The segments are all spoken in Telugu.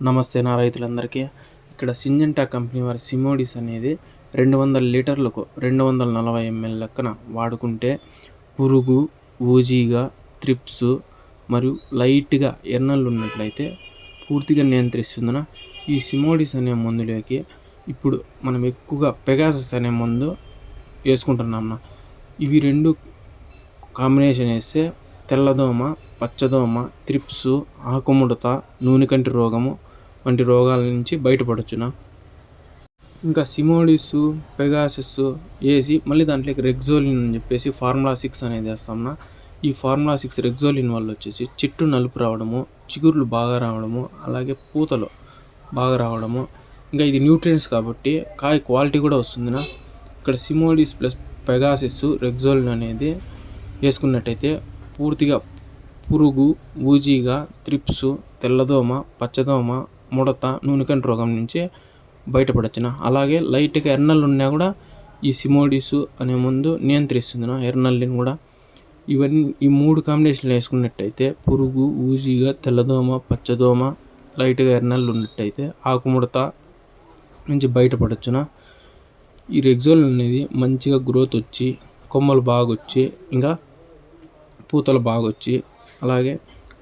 నమస్తే నా రైతులందరికీ. ఇక్కడ సింజెంటా కంపెనీ వారి సిమోడిస్ అనేది రెండు వందల లీటర్లకు రెండు వందల నలభై ఎంఎల్ లెక్కన వాడుకుంటే పురుగు ఊజీగా త్రిప్స్ మరియు లైట్గా ఎర్నళ్ళు ఉన్నట్లయితే పూర్తిగా నియంత్రిస్తుందన ఈ సిమోడిస్ అనే మందులోకి ఇప్పుడు మనం ఎక్కువగా పెగాసస్ అనే మందు వేసుకుంటున్నాం ఇవి రెండు కాంబినేషన్ వేస్తే తెల్లదోమ పచ్చదోమ త్రిప్స్ ఆకుముడత నూనె కంటి రోగము వంటి రోగాల నుంచి బయటపడొచ్చున? ఇంకా సిమోడిస్ పెగాసిస్ వేసి మళ్ళీ దాంట్లోకి రెగ్జోలిన్ అని చెప్పేసి ఫార్ములా సిక్స్ అనేది వేస్తాంనా? ఈ ఫార్ములా సిక్స్ రెగ్జోలిన్ వల్ల వచ్చేసి చెట్టు నలుపు రావడము చిగుర్లు బాగా రావడము అలాగే పూతలు బాగా రావడము. ఇంకా ఇది న్యూట్రియంట్స్ కాబట్టి కాయ క్వాలిటీ కూడా వస్తుందినా? ఇక్కడ సిమోడిస్ ప్లస్ పెగాసిస్ రెగ్జోలిన్ అనేది వేసుకున్నట్టయితే పూర్తిగా పురుగు ఊజీగా త్రిప్స్ తెల్లదోమ పచ్చదోమ ముడత నూనెకంటి రోగం నుంచి బయటపడచ్చున. అలాగే లైట్గా ఎర్నల్ ఉన్నా కూడా ఈ సిమోడిస్ అనే ముందు నియంత్రిస్తుంది ఎర్నల్ని కూడా. ఇవన్నీ ఈ మూడు కాంబినేషన్లు వేసుకున్నట్టయితే పురుగు ఊజీగా తెల్లదోమ పచ్చదోమ లైట్గా ఎర్నళ్ళు ఉన్నట్టయితే ఆకుముడత నుంచి బయటపడచ్చున. ఈ రెగ్జోల్ అనేది మంచిగా గ్రోత్ వచ్చి కొమ్మలు బాగా వచ్చి ఇంకా పూతలు బాగా వచ్చి అలాగే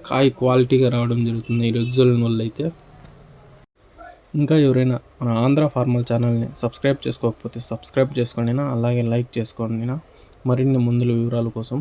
కాయ క్వాలిటీగా రావడం జరుగుతుంది ఈ రెగ్జోల్ వల్ల అయితే. ఇంకా ఎవరైనా మన ఆంధ్ర ఫార్మల్ ఛానల్ని సబ్స్క్రైబ్ చేసుకోకపోతే సబ్స్క్రైబ్ చేసుకోండినా అలాగే లైక్ చేసుకోండినా మరిన్ని ముందుల వివరాల కోసం